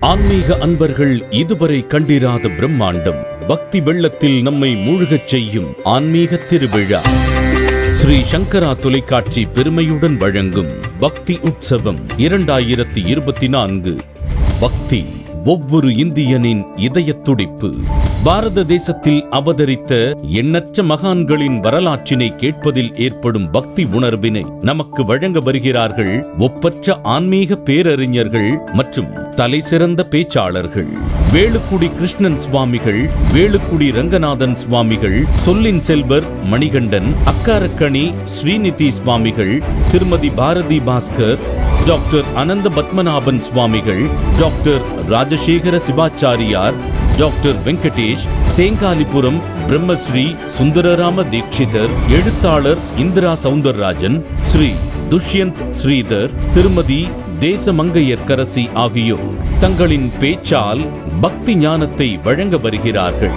ஆன்மீக அன்பர்கள் இதுவரை கண்டிராத பிரம்மாண்டம் பக்தி வெள்ளத்தில் நம்மை மூழ்கச் செய்யும் ஆன்மீக திருவிழா. ஸ்ரீ சங்கரா தொலைக்காட்சி பெருமையுடன் வழங்கும் பக்தி உற்சவம் இரண்டாயிரத்தி இருபத்தி நான்கு. பக்தி. ஒவ்வொரு இந்தியனின் இதய துடிப்பு பாரத தேசத்தில் அவதரித்த எண்ணற்ற மகான்களின் வரலாற்றினை கேட்பதில் ஏற்படும் பக்தி உணர்வினை நமக்கு வழங்க வருகிறார்கள் ஒப்பற்ற ஆன்மீக பேரறிஞர்கள் மற்றும் தலைசிறந்த பேச்சாளர்கள். வேலுக்குடி கிருஷ்ணன் சுவாமிகள் வேலுக்குடி ரங்கநாதன் சுவாமிகள் சொல்லின் செல்வர் மணிகண்டன் அக்காரக்கணி ஸ்ரீநிதி சுவாமிகள் திருமதி Bharathi Bhaskar doctor Anantha Padmanabhan Swamigal doctor Rajasekhara Sivachariyar doctor Venkatesh Sengalipuram Brahmasri Sundarama Dikshitar எழுத்தாளர் இந்திரா சவுந்தரராஜன் ஸ்ரீ துஷ்யந்த் ஸ்ரீதர் திருமதி தேசமங்கையர்க்கரசி ஆகியோர் தங்களின் பேச்சால் பக்தி ஞானத்தை வழங்க வருகிறார்கள்.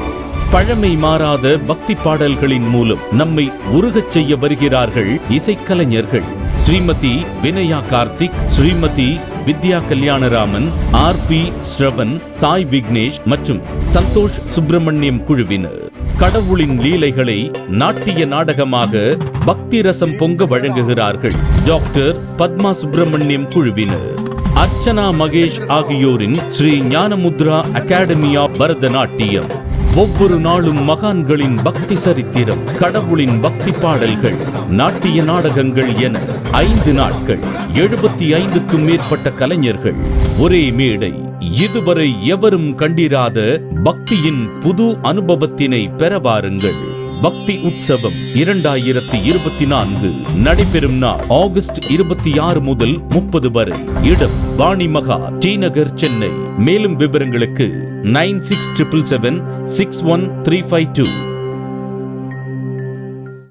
பழமை மாறாத பக்தி பாடல்களின் மூலம் நம்மை உருகச் செய்ய வருகிறார்கள் இசைக்கலைஞர்கள். ஸ்ரீமதி வினயா கார்த்திக் ஸ்ரீமதி வித்யா கல்யாணராமன் ஆர் பி ஸ்ரவன் சாய் விக்னேஷ் மற்றும் சந்தோஷ் சுப்பிரமணியம் குழுவினர். கடவுளின் லீலைகளை நாட்டிய நாடகமாக பக்தி ரசம் பொங்க வழங்குகிறார்கள் டாக்டர் பத்மா சுப்பிரமணியம் குழுவினர். அர்ச்சனா மகேஷ் ஆகியோரின் ஸ்ரீ ஞானமுத்ரா அகாடமி ஆஃப் பரதநாட்டியம். ஒவ்வொரு நாளும் மகான்களின் பக்தி சரித்திரம் கடவுளின் பக்தி பாடல்கள் நாட்டிய நாடகங்கள் என ஐந்து நாட்கள் எழுபத்தி ஐந்துக்கும் மேற்பட்ட கலைஞர்கள். ஒரே மேடை. இதுவரை எவரும் கண்டிராத பக்தியின் புது அனுபவத்தினை பெற வாருங்கள். பக்தி உற்சவம் இரண்டாயிரத்தி இருபத்தி நான்கு நடைபெறும் நாள் ஆகஸ்ட் இருபத்தி ஆறு முதல் முப்பது வரை. இடம் பாணிமகா டி நகர் சென்னை. மேலும் விவரங்களுக்கு nine six triple seven six one three five two.